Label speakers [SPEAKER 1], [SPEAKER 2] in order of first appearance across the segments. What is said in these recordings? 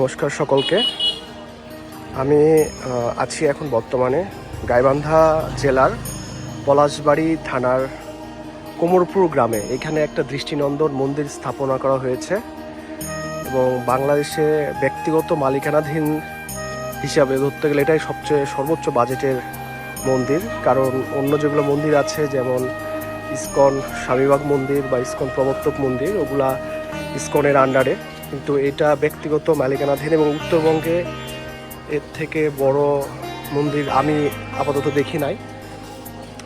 [SPEAKER 1] নমস্কার সকলকে। আমি আছি এখন বর্তমানে গাইবান্ধা জেলার পলাশবাড়ি থানার কোমরপুর গ্রামে। এখানে একটা দৃষ্টিনন্দন মন্দির স্থাপনা করা হয়েছে এবং বাংলাদেশে ব্যক্তিগত মালিকানাধীন হিসাবে ধরতে গেলে এটাই সবচেয়ে সর্বোচ্চ বাজেটের মন্দির। কারণ অন্য যেগুলো মন্দির আছে, যেমন ইস্কন স্বামীবাগ মন্দির বা ইস্কন প্রবর্তক মন্দির, ওগুলা ইস্কনের আন্ডারে কিন্তু এটা ব্যক্তিগত মালিকানাধীন এবং উত্তরবঙ্গে এর থেকে বড় মন্দির আমি আপাতত দেখি নাই।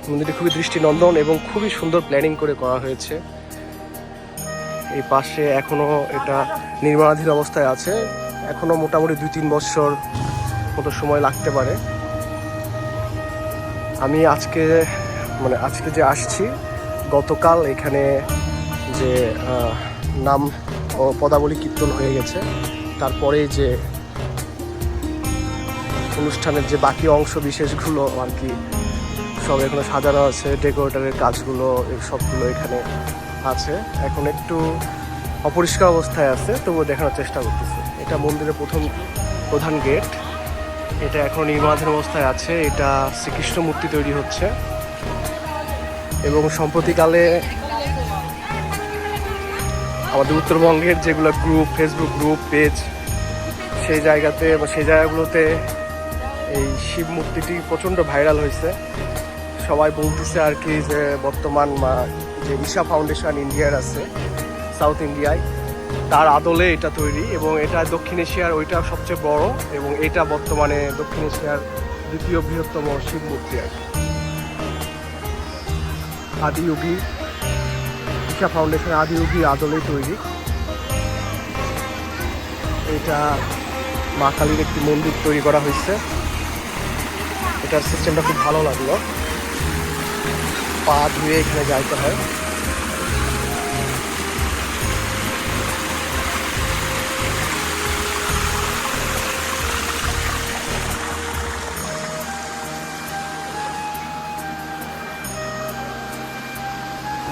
[SPEAKER 1] মন্দিরটি খুবই দৃষ্টিনন্দন এবং খুবই সুন্দর প্ল্যানিং করে করা হয়েছে। এই পাশে এখনও এটা নির্মাণাধীন অবস্থায় আছে। এখনও মোটামুটি দুই তিন বছর মতো সময় লাগতে পারে। আমি আজকে মানে আজকে যে আসছি, গতকাল এখানে যে নাম ও পদাবলী কীর্তন হয়ে গেছে। তারপরে যে অনুষ্ঠানের যে বাকি অংশ বিশেষগুলো আর কি, সব এখানে সাজানো আছে, ডেকোরেটরের কাজগুলো সবগুলো এখানে আছে। এখন একটু অপরিষ্কার অবস্থায় আছে, তবুও দেখানোর চেষ্টা করতেছে। এটা মন্দিরের প্রথম, প্রধান গেট। এটা এখন নির্মাণাধীন অবস্থায় আছে। এটা শ্রীকৃষ্ণ মূর্তি তৈরি হচ্ছে। এবং সম্প্রতিকালে আমাদের উত্তরবঙ্গের যেগুলো গ্রুপ ফেসবুক গ্রুপ পেজ সেই জায়গাতে বা সেই জায়গাগুলোতে এই শিব মূর্তিটি প্রচণ্ড ভাইরাল হয়েছে। সবাই বলতেছে আর কি যে বর্তমান মা- যে ঈশা ফাউন্ডেশন ইন্ডিয়ার আছে সাউথ ইন্ডিয়ায় তার আদলে এটা তৈরি এবং এটা দক্ষিণ এশিয়ার ওইটা সবচেয়ে বড় এবং এটা বর্তমানে দক্ষিণ এশিয়ার দ্বিতীয় বৃহত্তম শিব মূর্তি আর কি। আদিয়োগী ঈশা ফাউন্ডেশন আদিয়োগী আদলেই তৈরি এটা মা কালীর একটি মন্দির তৈরি করা হয়েছে। এটার সিস্টেমটা খুব ভালো লাগল। পা ধুয়ে এখানে যাইতে হয়।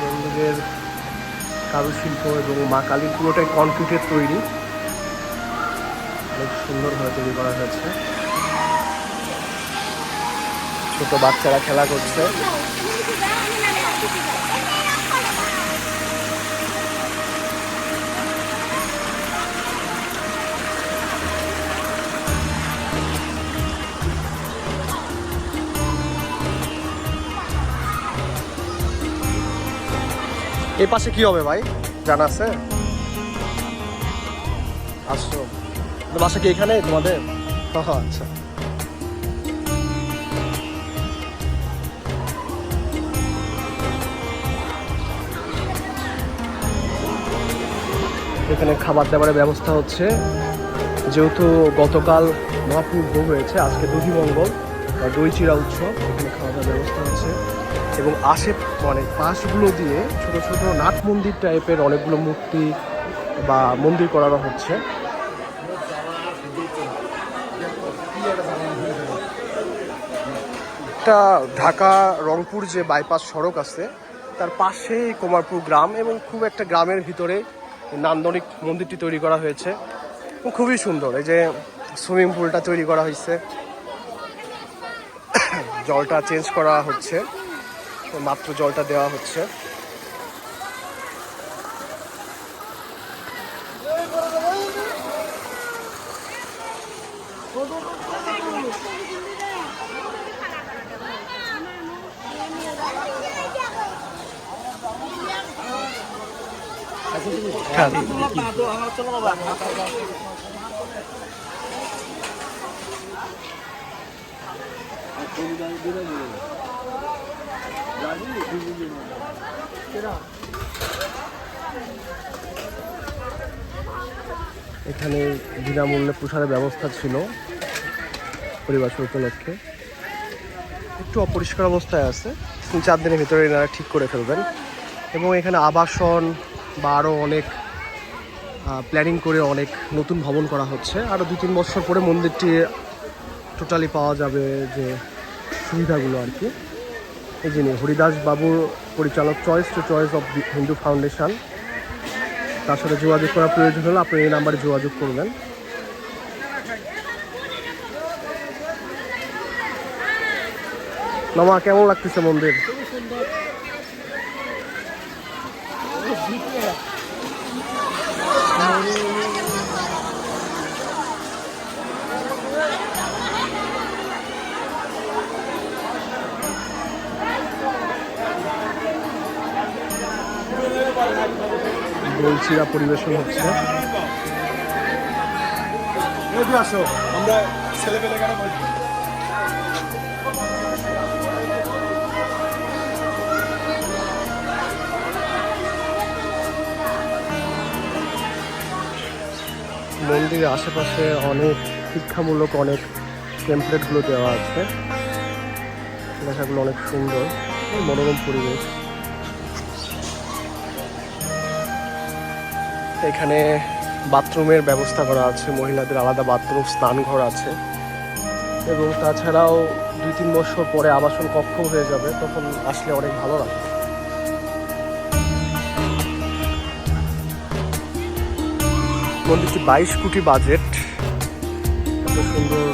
[SPEAKER 1] মন্দিরের কারুশিল্প এবং মা কালীর পুরোটাই কনক্রিটের তৈরি। অনেক সুন্দরভাবে তৈরি করা হয়েছে। ছোট বাচ্চারা খেলা করছে। এ পাশে কি হবে ভাই? জানা আছে? আসছো। তো বাসা কি এখানে তোমাদের? আচ্ছা। এখানে খাবার দাবারের ব্যবস্থা হচ্ছে। যেহেতু গতকাল মহাপ্রভু ভোগ হয়েছে, আজকে দধি মঙ্গল বা দই চিরা উৎসব, এখানে খাওয়া দাওয়ার ব্যবস্থা এবং আশে মানে পাশগুলো দিয়ে ছোট ছোট নাট মন্দির টাইপের অনেকগুলো মূর্তি বা মন্দির করানো হচ্ছে। একটা ঢাকা রংপুর যে বাইপাস সড়ক আছে, তার পাশেই কুমারপুর গ্রাম এবং খুব একটা গ্রামের ভিতরে নান্দনিক মন্দিরটি তৈরি করা হয়েছে। খুবই সুন্দর, এই যে সুইমিং পুলটা তৈরি করা হয়েছে। জলটা চেঞ্জ করা হচ্ছে। মাত্র জলটা দেওয়া হচ্ছে। হ্যাঁ এখানে বিনামূল্যে প্রসারের ব্যবস্থা ছিল পরিবার উপলক্ষে। একটু অপরিষ্কার অবস্থায় আছে। তিন চার দিনের ভিতরে এনারা ঠিক করে ফেলবেন। এবং এখানে আবাসন বা আরও অনেক প্ল্যানিং করে অনেক নতুন ভবন করা হচ্ছে। আরও দু তিন বছর পরে মন্দিরটি টোটালি পাওয়া যাবে যে সুবিধাগুলো আর কি। যিনি হরিদাস বাবুর পরিচালক choice to choice of the Hindu foundation তার সাথে যোগাযোগ করার প্রয়োজন হলে আপনি এই নাম্বারে যোগাযোগ করবেন। মামা, কেমন লাগতেছে মন্দির? দলচিরা পরিবেশন হচ্ছে।
[SPEAKER 2] আসো। আমরা ছেলে কেন
[SPEAKER 1] মন্দিরের আশেপাশে অনেক শিক্ষামূলক অনেক টেমপ্লেটগুলো দেওয়া আছে। লেখাগুলো অনেক সুন্দর মনোরম পরিবেশ। এখানে বাথরুমের ব্যবস্থা করা আছে, মহিলাদের আলাদা বাথরুম, স্নানঘর আছে। এবং তাছাড়াও দুই তিন বছর পরে আবাসন কক্ষ হয়ে যাবে, তখন আসলে অনেক ভালো লাগবে। মন্দিরটি বাইশ কোটি বাজেট। এত সুন্দর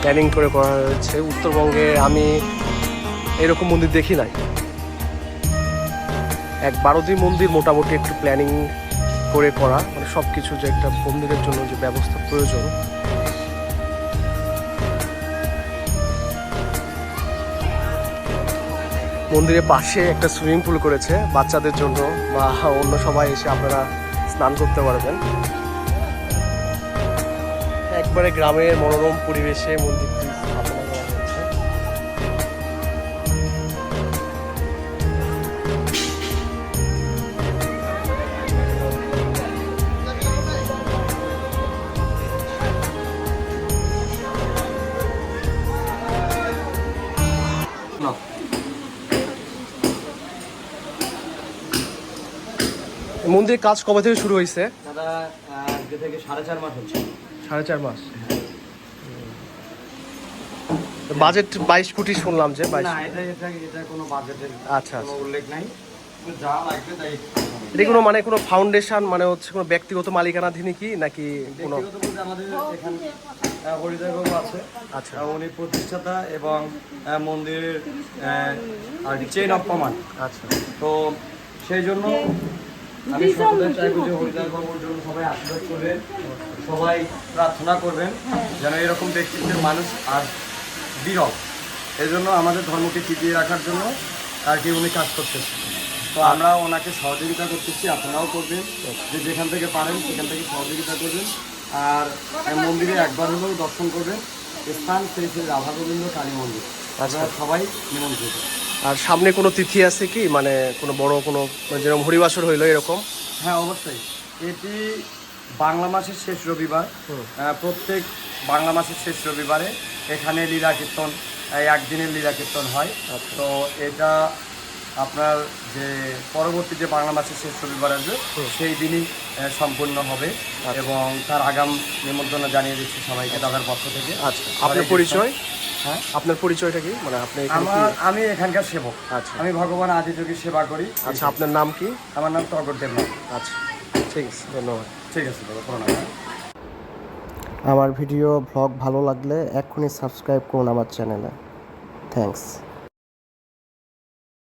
[SPEAKER 1] প্ল্যানিং করে করা হয়েছে। উত্তরবঙ্গে আমি এরকম মন্দির দেখি নাই। এক বারোদি মন্দির মোটামুটি একটু প্ল্যানিং করে করা মানে সব কিছু যে একটা মন্দিরের জন্য যে ব্যবস্থা প্রয়োজন। মন্দিরের পাশে একটা সুইমিং পুল করেছে, বাচ্চাদের জন্য, বা অন্য সবাই এসে আপনারা স্নান করতে পারবেন। একবারে গ্রামের মনোরম পরিবেশে মন্দিরটি মন্দিরের কাজ কবে থেকে শুরু হয়েছে?
[SPEAKER 3] দাদা আজকে থেকে সাড়ে চার মাস হচ্ছে।
[SPEAKER 1] সাড়ে চার মাস। বাজেট বাইশ কোটি শুনলাম যে বাইশ আচ্ছা, আচ্ছা।
[SPEAKER 3] উল্লেখ নাই।
[SPEAKER 1] এটা কোনো মানে কোনো ফাউন্ডেশন মানে হচ্ছে কোনো ব্যক্তিগত মালিকানাধীনই কি নাকি কোনো
[SPEAKER 3] আছে।
[SPEAKER 1] আচ্ছা।
[SPEAKER 3] উনি প্রতিষ্ঠাতা এবং মন্দিরের চেইন অফ কমান্ড
[SPEAKER 1] আচ্ছা।
[SPEAKER 3] তো সেই জন্য আমি সকলে চাইব যে বাবুর জন্য সবাই আশীর্বাদ করবেন সবাই প্রার্থনা করবেন যেন এরকম ব্যক্তিত্বের মানুষ আর বিরল। এই জন্য আমাদের ধর্মকে টিকিয়ে রাখার জন্য আর কি উনি কাজ করতেছেন তো আমরা ওনাকে সহযোগিতা করতেছি আপনারাও করবেন যে যেখান থেকে পারেন সেখান থেকে সহযোগিতা করবেন। আর মন্দিরে একবার হলেও দর্শন করবেন। স্থান সেই সেই রাধা গোবিন্দ কালী মন্দির। আপনারা সবাই নিমন্ত্রিত।
[SPEAKER 1] আর সামনে কোনো তিথি আছে কি? মানে কোনো বড় কোনো মানে যেরকম হরিবাসর হইল এরকম?
[SPEAKER 3] হ্যাঁ অবশ্যই। এটি বাংলা মাসের শেষ রবিবার। প্রত্যেক বাংলা মাসের শেষ রবিবারে এখানে লীলা কীর্তন একদিনের লীলা কীর্তন হয়। তো এটা আপনার যে পরবর্তী যে বাংলা মাসের শেষ রবিবার আসবে সেই দিনই সম্পূর্ণ হবে এবং তার আগাম নিমন্ত্রণ জানিয়ে দিচ্ছি সবাইকে দাদার পক্ষ থেকে।
[SPEAKER 1] আচ্ছা। আপনার পরিচয়?
[SPEAKER 3] হ্যাঁ?
[SPEAKER 1] আপনার পরিচয়টা কি? মানে আপনি এখানে কি?
[SPEAKER 3] আমার আমি এখানকার সেবক।
[SPEAKER 1] আচ্ছা।
[SPEAKER 3] আমি ভগবান আদিযোগীর সেবা করি।
[SPEAKER 1] আচ্ছা আপনার নাম কি?
[SPEAKER 3] আমার নাম টগর দেবনাথ
[SPEAKER 1] আচ্ছা ঠিক আছে ধন্যবাদ।
[SPEAKER 3] ঠিক আছে দাদা প্রণাম
[SPEAKER 1] আমার ভিডিও ব্লগ ভালো লাগলে এক্ষুনি সাবস্ক্রাইব করুন আমার চ্যানেলে থ্যাঙ্কস